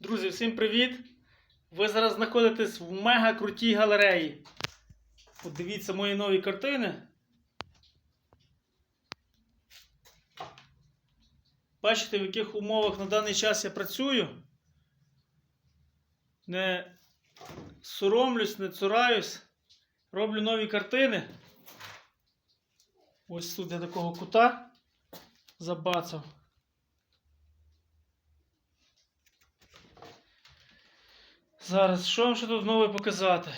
Друзі, всім привіт! Ви зараз знаходитесь в мега крутій галереї. Подивіться мої нові картини. Бачите, в яких умовах на даний час я працюю. Не соромлюсь, не цураюсь. Роблю нові картини. Ось тут я такого кута забацав. Зараз, що вам ще тут нове показати?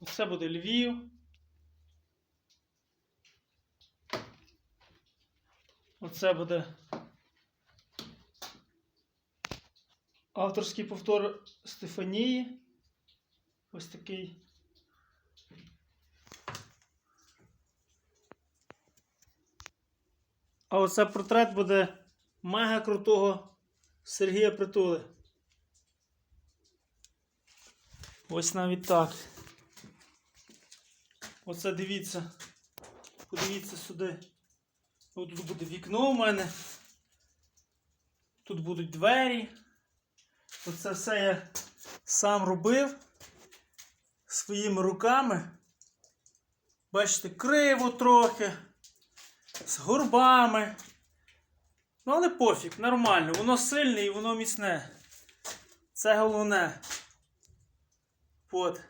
Оце буде Львів. Оце буде авторський повтор Стефанії. Ось такий. А оце портрет буде мега крутого Сергія Притули. Ось навіть так. Оце дивіться. Подивіться сюди. Ось тут буде вікно у мене. Тут будуть двері. Оце все я сам робив своїми руками. Бачите, криво трохи, з горбами. Ну, але пофіг, нормально. Воно сильне і воно міцне. Це головне. От.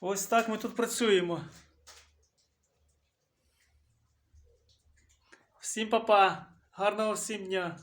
Ось так ми тут працюємо. Всім па-па. Гарного всім дня.